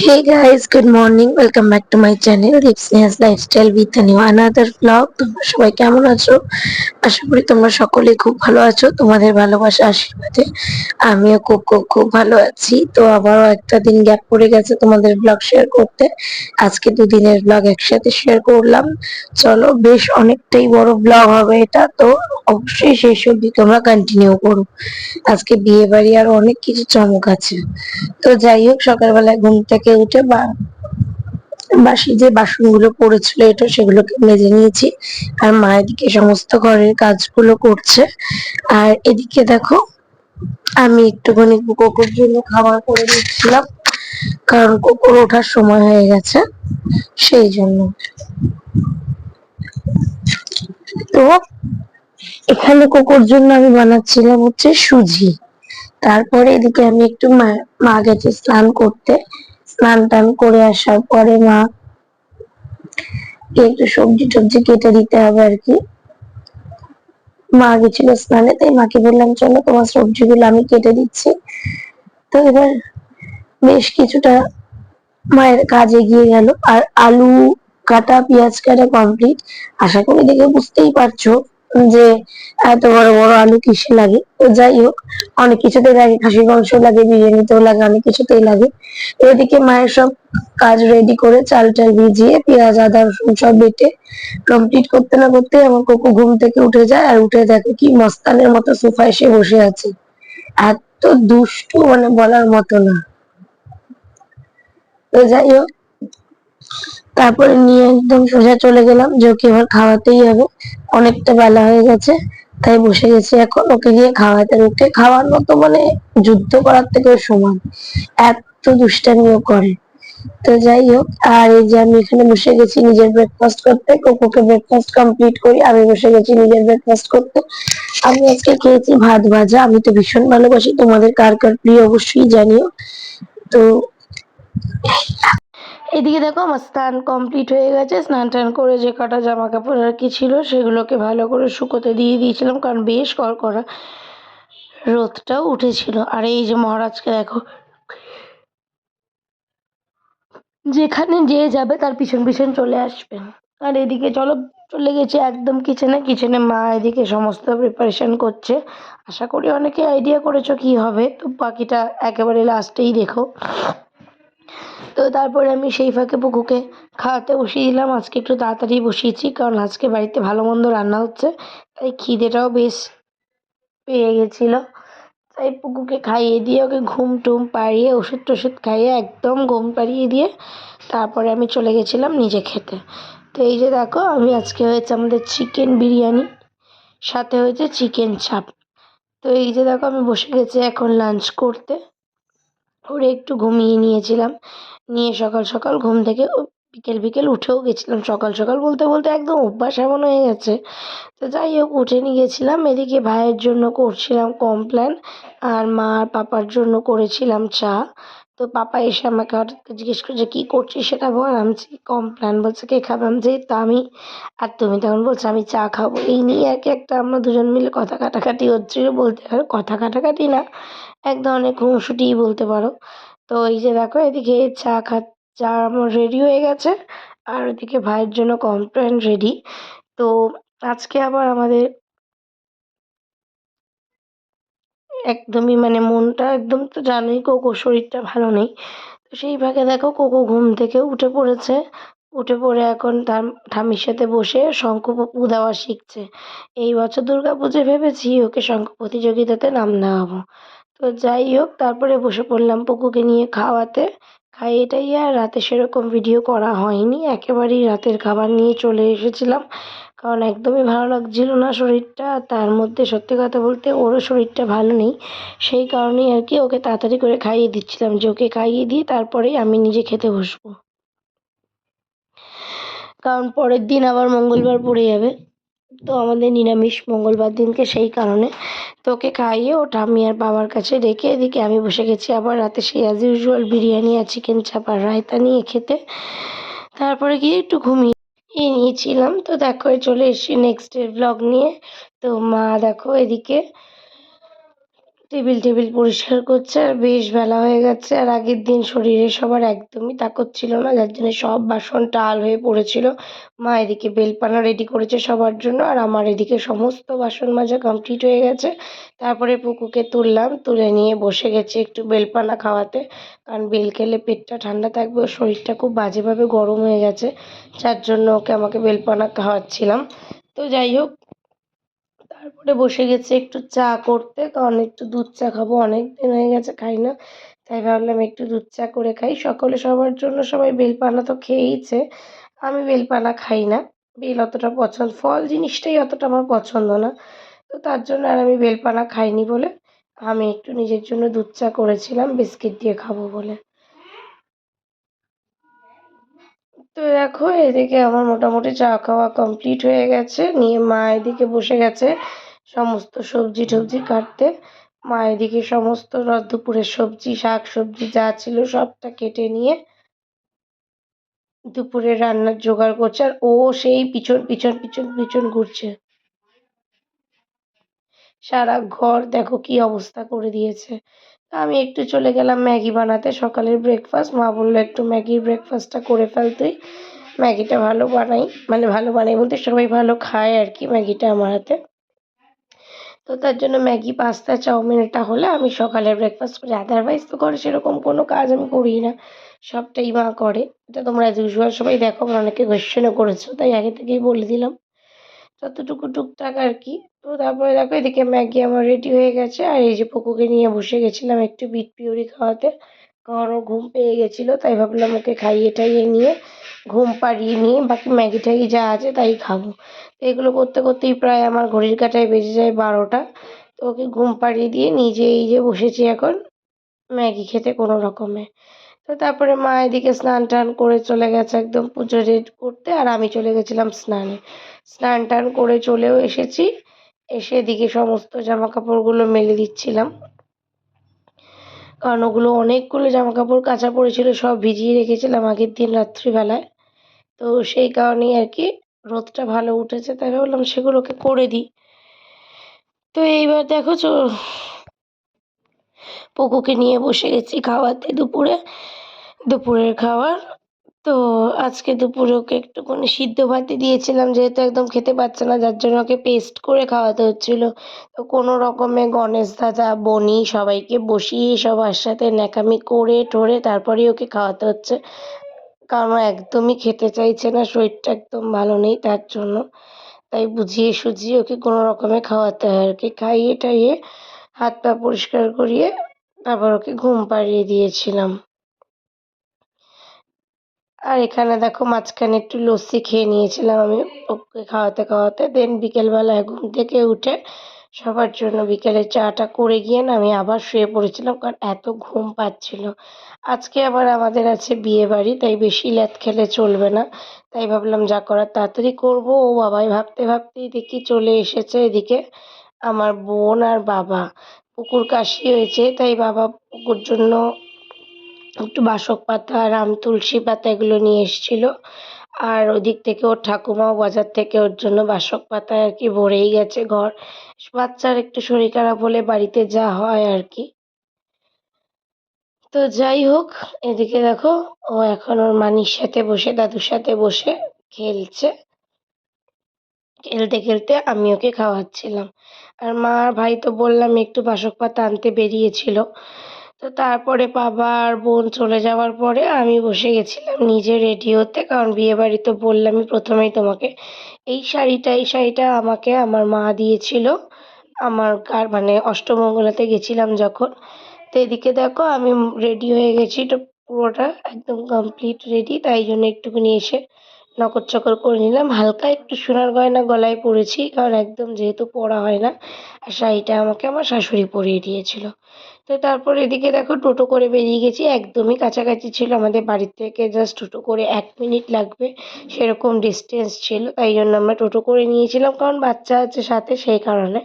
Hey guys, good morning. Welcome back to my channel Dipsneha's Lifestyle with a new another vlog. তোমরা সবাই কেমন আছো? আশা করি তোমরা সকলে খুব ভালো আছো। তোমাদের ভালোবাসা আশীর্বাদে আমিও খুব খুব খুব ভালো আছি। তো আবারও একটা দিন গ্যাপ পড়ে গেছে তোমাদের ব্লগ শেয়ার করতে। আজকে দুদিনের ব্লগ একসাথে শেয়ার করলাম। চলো বেশ অনেকটাই বড় ব্লগ হবে এটা তো অবশ্যই সেই সবজি তোমরা কন্টিনিউ করো। আজকে বিয়ে বাড়ি আর অনেক কিছু চমক আছে। তো যাই হোক, সকালবেলায় ঘুম থেকে উঠে বা, বাসি যে বাসনগুলো পড়েছিল এটা সেগুলোকে মেজে নিয়েছি আর মা এদিকে সমস্ত ঘরের কাজগুলো করছে আর এদিকে দেখো, আমি একটুখানি কোকোর জন্য খাবার করে দিচ্ছিলাম কারণ কোকোর ওঠার সময় হয়ে গেছে, সেই জন্য তো এখানে কোকোর জন্য আমি বানাচ্ছিলাম হচ্ছে সুজি। তারপরে এদিকে আমি একটু মা গেছে স্নান করতে। স্নান টান করে আসার পরে মা একটু সবজি টবজি কেটে দিতে হবে আর কি। মা গেছিল স্নানে, তাই মাকে বললাম, চলো তোমার সবজিগুলো আমি কেটে দিচ্ছি। তো এবার বেশ কিছুটা মায়ের কাজ এগিয়ে গেল। আর আলু, কাটা, পেঁয়াজ কাটা কমপ্লিট আশা করি দেখে বুঝতেই পারছ। যে এত বড় বড় আলু কিসে লাগে? তো যাই হোক, অনেক কিছুতেই লাগে, খাসির মাংস লাগে, বিরিয়ানিতেও লাগে, অনেক কিছুতেই লাগে। এদিকে মায়ের সব কাজ রেডি করে চাল টাল ভিজিয়ে পেঁয়াজ, আদা, রসুন সব বেটে কমপ্লিট করতে না করতে আমার কোকো ঘুম থেকে উঠে যায় আর উঠে দেখে কি মস্তানের মতো সোফা এসে বসে আছে। এত দুষ্টু মানে বলার মতো না। তো যাই হোক তারপরে নিয়ে একদম সোজা চলে গেলাম। যে ওকে এবার খাওয়াতেই হবে। অনেকটা বেলা হয়ে গেছে, তাই বসে গেছি এখন। ওকে গিয়ে খাওয়াতে ওকে খাওয়ানো তো মানে যুদ্ধ করার থেকেও সমান। এত দুষ্টামিও করে। তো যাই হোক, আর এই যে আমি এখানে বসে গেছি নিজের ব্রেকফাস্ট করতে। কোকোকে ব্রেকফাস্ট কমপ্লিট করি, আমি বসে গেছি নিজের ব্রেকফাস্ট করতে। আমি আজকে খেয়েছি ভাত ভাজা। আমি তো ভীষণ ভালোবাসি। তোমাদের কার কার প্রিয় অবশ্যই জানিও। তো এদিকে দেখো আমার স্নান কমপ্লিট হয়ে গেছে। স্নান টান করে যে কটা জামা কাপড় আর কি ছিল, সেগুলোকে ভালো করে শুকোতে দিয়ে দিয়েছিলাম, কারণ বেশ করা রোদটাও উঠেছিল। আর এই যে মহারাজকে দেখো, যেখানে যে যাবে তার পিছন পিছন চলে আসবে। আর এদিকে চলো, চলে গেছে একদম কিচেনে কিচেনে মা এদিকে সমস্ত প্রিপারেশন করছে। আশা করি অনেকে আইডিয়া করেছ কি হবে। তো বাকিটা একেবারে লাস্টেই দেখো। তো তারপরে আমি সেই ফাঁকে পুকুকে খাওয়াতে বসিয়ে দিলাম। আজকে একটু তাড়াতাড়ি বসিয়েছি, কারণ আজকে বাড়িতে ভালো মন্দ রান্না হচ্ছে, তাই খিদেটাও বেশ পেয়ে গেছিল। তাই পুকুকে খাইয়ে দিয়ে ওকে ঘুম টুম পাড়িয়ে, ওষুধ টষুধ খাইয়ে একদম ঘুম পাড়িয়ে দিয়ে তারপরে আমি চলে গেছিলাম নিজে খেতে। তো এই যে দেখো, আমি আজকে হয়েছে আমাদের চিকেন বিরিয়ানি, সাথে হয়েছে চিকেন চাপ। তো এই যে দেখো, আমি বসে গেছি এখন লাঞ্চ করতে। করে একটু ঘুমিয়ে নিয়েছিলাম। নিয়ে সকাল সকাল ঘুম থেকে বিকেল বিকেল উঠেও গেছিলাম। সকাল সকাল বলতে বলতে একদম অভ্যাস এমন হয়ে গেছে। তো যাই হোক, উঠে নিয়ে গেছিলাম। এদিকে ভাইয়ের জন্য করছিলাম কমপ্ল্যান আর মা আর পাপার জন্য করেছিলাম চা। তো পাপা এসে আমাকে হঠাৎ জিজ্ঞেস করছে, কী করছিস সেটা বল? আমি কমপ্ল্যান বলছে কে খাবে? আমি যে তা আমি আর তুমি? তখন বলছো, আমি চা খাব। এই নিয়ে আর কি একটা আমরা দুজন মিলে কথা কাটাকাটি হচ্ছিল বলতে পারো কথা কাটাকাটি না। এক ধরনের খুনসুটিই বলতে পারো। তো এই যে দেখো, এদিকে চা খা, চা আমার রেডি হয়ে গেছে আর ওদিকে ভাইয়ের জন্য কমপ্লেন রেডি তো আজকে আবার আমাদের একদমই মানে মনটা একদম তো জানোই কোকো শরীরটা ভালো নেই। তো সেই ভাগে দেখো কোকো ঘুম থেকে উঠে পড়েছে। উঠে পড়ে এখন তার ঠামির সাথে বসে শঙ্খ দেওয়া শিখছে। এই বছর দুর্গা পুজো ভেবেছি ওকে শঙ্খ প্রতিযোগিতাতে নাম দেওয়াবো। তো যাই হোক, তারপরে বসে পড়লাম পুকুকে নিয়ে খাওয়াতে। খাইয়ে টাইয়ে আর রাতে সেরকম ভিডিও করা হয়নি। একেবারেই রাতের খাবার নিয়ে চলে এসেছিলাম। কারণ একদমই ভালো লাগছিল না শরীরটা। তার মধ্যে সত্যি কথা বলতে ওরও শরীরটা ভালো নেই। সেই কারণেই আর কি ওকে তাড়াতাড়ি করে খাইয়ে দিচ্ছিলাম যে ওকে খাইয়ে দিয়ে তারপরেই আমি নিজে খেতে বসবো। কারণ পরের দিন আবার মঙ্গলবার পড়ে যাবে। তো আমাদের নিরামিষ মঙ্গলবার দিনকে সেই কারণে তো ওকে খাইয়ে ওটা আমি আর বাবার কাছে রেখে এদিকে আমি বসে গেছি আবার রাতে সেই অ্যাজ ইউজুয়াল বিরিয়ানি আর চিকেন চাপ আর রায়তা নিয়ে খেতে। তারপরে গিয়ে একটু ঘুমিয়ে নিয়েছিলাম। তো দেখো, চলে এসছি নেক্সট ডে ব্লগ নিয়ে। তো মা দেখো এদিকে টেবিল টেবিল পরিষ্কার করছে, আর বেশ বেলা হয়ে গেছে, আর আগের দিন শরীরে সবার একদমই তাকত ছিল না, যার জন্য সব বাসন টাল হয়ে পড়েছিল। মা এদিকে বেলপানা রেডি করেছে সবার জন্য, আর আমার এদিকে সমস্ত বাসন মাজা কমপ্লিট হয়ে গেছে। তারপরে পুকুকে তুললাম, তুলে নিয়ে বসে গেছি একটু বেলপানা খাওয়াতে, কারণ বেল খেলে পেটটা ঠান্ডা থাকবে শরীরটা খুব বাজেভাবে গরম হয়ে গেছে, যার জন্য ওকে আমাকে বেলপানা খাওয়াচ্ছিলাম। তো যাই হোক তারপরে বসে গেছি, একটু চা করতে, কারণ একটু দুধ চা খাব অনেক দিন হয়ে গেছে খাই না, তাই ভাবলাম একটু দুধ চা করে খাই। সকলে সবার জন্য সবাই বেলপানা তো খেয়েইছে, আমি বেলপানা খাই না। বেল অতটা পছন্দ, ফল জিনিসটাই অতটা আমার পছন্দ না, তো তার জন্য আর আমি বেলপানা খাইনি বলে আমি একটু নিজের জন্য দুধ চা করেছিলাম, বিস্কিট দিয়ে খাব বলে। তো দেখো, এদিকে আমার মোটামুটি চা খাওয়া কমপ্লিট হয়ে গেছে, নিয়ে মা এদিকে বসে গেছে সমস্ত সবজি টবজি কাটতে। মা এদিকে সমস্ত দুপুরের সবজি শাক সবজি যা ছিল সবটা কেটে নিয়ে দুপুরে রান্নার জোগাড় করছে আর ও সেই পিছন পিছন পিছন পিছন ঘুরছে। সারা ঘর দেখো কি অবস্থা করে দিয়েছে। আমি একটু চলে গেলাম ম্যাগি বানাতে। সকালের ব্রেকফাস্ট মা বলল, একটু ম্যাগির ব্রেকফাস্টটা করে ফেল তুই। ম্যাগিটা ভালো বানাই। মানে ভালো বানাই বলতে সবাই ভালো খায় আর কি ম্যাগিটা আমার হাতে। তো তার জন্য ম্যাগি, পাস্তা চাউমিন এটা হলে আমি সকালের ব্রেকফাস্ট করি। আদারওয়াইজ তো ঘরে সেরকম কোনো কাজ আমি করি না। সবটাই মা করে। এটা তোমরা ইউজুয়াল সবাই দেখো আমার অনেকে কোয়েশ্চেনও করেছ, তাই আগে থেকেই বলে দিলাম। যতটুকু টুকটাক আর কি। তো তারপরে দেখো, এদিকে ম্যাগি আমার রেডি হয়ে গেছে। আর এই যে পোকোকে নিয়ে বসে গেছিলাম একটু বিট পিউরি খাওয়াতে। কারণ ঘুম পেয়ে গেছিল, তাই ভাবলাম ওকে খাইয়ে টাইয়ে নিয়ে ঘুম পাড়িয়ে নিয়ে বাকি ম্যাগি ট্যাগি যা আছে তাই খাব। এগুলো করতে করতেই প্রায় আমার ঘড়ির কাঁটায় বেজে যায় বারোটা। তো ওকে ঘুম পাড়িয়ে দিয়ে নিজে এই যে বসেছি এখন ম্যাগি খেতে কোনো রকমে। তো তারপরে মা এদিকে স্নান টান করে চলে গেছে একদম পুজো রেড করতে আর আমি চলে গেছিলাম স্নানে। স্নান টান করে চলেও এসেছি, এসে এদিকে সমস্ত জামা কাপড়গুলো মেলে দিচ্ছিলাম। কারণ ওগুলো অনেকগুলো জামা কাপড় কাচা পড়েছিল, সব ভিজিয়ে রেখেছিলাম আগের দিন রাত্রিবেলায়। তো সেই কারণেই আর কি রোদটা ভালো উঠেছে, তাই ভাবলাম সেগুলোকে করে দিই। তো এইবার দেখো পুকুকে নিয়ে বসে গেছি খাওয়াতে দুপুরে। দুপুরের খাবার তো আজকে দুপুরে ওকে একটুখানি সিদ্ধ ভাতই দিয়েছিলাম, যেহেতু একদম খেতে পারছে না, যার জন্য ওকে পেস্ট করে খাওয়াতে হচ্ছিল। তো কোনো রকমে গণেশ দাদা, বনি সবাইকে বসিয়ে সবার সাথে ন্যাকামি করে টোরে তারপরেই ওকে খাওয়াতে হচ্ছে। কারণ একদমই খেতে চাইছে না, শরীরটা একদম ভালো নেই তার জন্য। তাই বুঝিয়ে সুঝিয়ে ওকে কোনো রকমে খাওয়াতে হয়। আর কি খাইয়ে টাইয়ে হাত পা পরিষ্কার করিয়ে তারপর ওকে ঘুম পাড়িয়ে দিয়েছিলাম। আর এখানে দেখো মাঝখানে একটু লস্যি খেয়ে নিয়েছিলাম আমি ওকে খাওয়াতে খাওয়াতে। দেন বিকেলবেলায় ঘুম থেকে উঠে সবার জন্য বিকেলে চাটা করে গিয়ে না আমি আবার শুয়ে পড়েছিলাম কারণ এত ঘুম পাচ্ছিল। আজকে আবার আমাদের আছে বিয়ে বাড়ি, তাই বেশি ল্যাদ খেলে চলবে না। তাই ভাবলাম যা করার তাড়াতাড়ি করব। ও বাবাই ভাবতে ভাবতেই দেখি চলে এসেছে এদিকে আমার বোন আর বাবা। পুকুর কাশি হয়েছে, তাই বাবা পুকুর জন্য একটু বাসক পাতা, রাম তুলসী পাতা এগুলো নিয়ে এসেছিল। আর ওদিক থেকে ওর ঠাকুমাও বাজার থেকে ওর জন্য বাসক পাতায় আর কি ভরেই গেছে ঘর। বাচ্চার একটু শরীর খারাপ হলে বাড়িতে যা হয় আর কি। তো যাই হোক, এদিকে দেখো, ও এখন ওর মানির সাথে বসে, দাদুর সাথে বসে খেলছে। খেলতে খেলতে আমি ওকে খাওয়াচ্ছিলাম। আর মা আর ভাই তো বললাম একটু বাসক পাতা আনতে বেরিয়েছিল। তো তারপরে বাবা আর বোন চলে যাওয়ার পরে আমি বসে গেছিলাম নিজে রেডি হতে কারণ বিয়েবাড়ি তো বললামই প্রথমেই তোমাকে, এই শাড়িটা এই শাড়িটা আমাকে আমার মা দিয়েছিল। আমার কার মানে অষ্টমঙ্গলাতে গেছিলাম যখন। তো এদিকে দেখো আমি রেডি হয়ে গেছি পুরোটা একদম কমপ্লিট রেডি তাই জন্য একটুখানি এসে নকর চকর করে নিলাম। হালকা একটু সোনার গয়না গলায় পরেছি, কারণ একদম যেহেতু পরা হয় না, আর শাড়িটা আমাকে আমার শাশুড়ি পরিয়ে দিয়েছিল। তো তারপর এদিকে দেখো টোটো করে বেরিয়ে গেছি। একদমই কাছাকাছি ছিল আমাদের বাড়ির থেকে জাস্ট টোটো করে এক মিনিট লাগবে। সেরকম ডিস্টেন্স ছিল, তাই জন্য আমরা টোটো করে নিয়েছিলাম, কারণ বাচ্চা আছে সাথে সেই কারণে।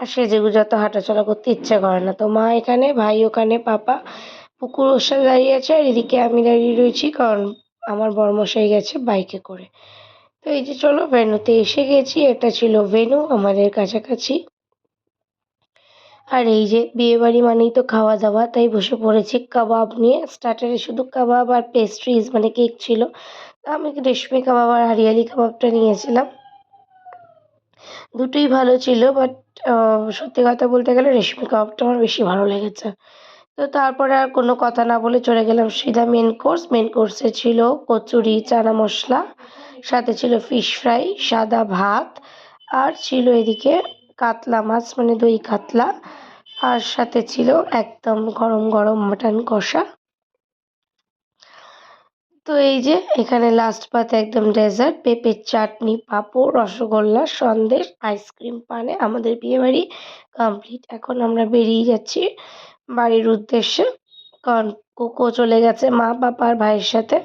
আর সেজেগুজে অত হাঁটাচলা করতে ইচ্ছা করে না। তো মা এখানে, ভাই ওখানে, পাপা, পুকুর ওর সাথে দাঁড়িয়ে আছে, আর এদিকে আমি দাঁড়িয়ে রয়েছি, কারণ আমার বরমশাই গেছে বাইকে করে। তো এই যে চলো ভেন্যুতে এসে গেছি, এটা ছিল ভেন্যু আমাদের কাছাকাছি। আর এই যে বিয়েবাড়ি মানেই তো খাওয়া দাওয়া তাই বসে পড়েছি কাবাব নিয়ে। স্টার্টারে শুধু কাবাব আর পেস্ট্রিজ মানে কেক ছিল। আমি রেশমি কাবাব আর হরিয়ালি কাবাবটা নিয়েছিলাম। দুটোই ভালো ছিল বাট সত্যি কথা বলতে গেলে রেশমি কাবাবটা আমার বেশি ভালো লেগেছে। তো তারপরে আর কোনো কথা না বলে চলে গেলাম সিধা মেন কোর্স মেন কোর্সে ছিল কচুরি, চানা মশলা, সাথে ছিল ফিশ ফ্রাই সাদা ভাত, আর ছিল এদিকে কাতলা মাছ মানে দই কাতলা, আর সাথে ছিল একদম গরম গরম মাটন কষা। তো এই যে এখানে লাস্ট পাতে একদম ডেজার্ট পেঁপের চাটনি, পাঁপড়, রসগোল্লা, সন্দেশ আইসক্রিম পানে আমাদের বিয়েবাড়ি কমপ্লিট এখন আমরা বেরিয়ে যাচ্ছি বাড়ির উদ্দেশ্যে। কারণ কোকো চলে গেছে মা, বাবা আর ভাইয়ের সাথে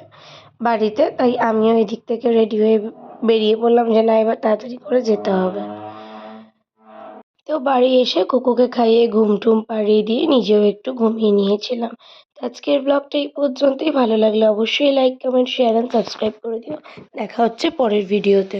বাড়িতে। তাই আমিও এদিক থেকে রেডি হয়ে বেরিয়ে পড়লাম যে, না, এবার তাড়াতাড়ি করে যেতে হবে। তো বাড়ি এসে কোকোকে খাইয়ে ঘুম টুম পাড়িয়ে দিয়ে নিজেও একটু ঘুমিয়ে নিয়েছিলাম। আজকের ব্লগটা এই পর্যন্তই। ভালো লাগলে অবশ্যই like comment share and subscribe করে দিও। দেখা হচ্ছে পরের ভিডিওতে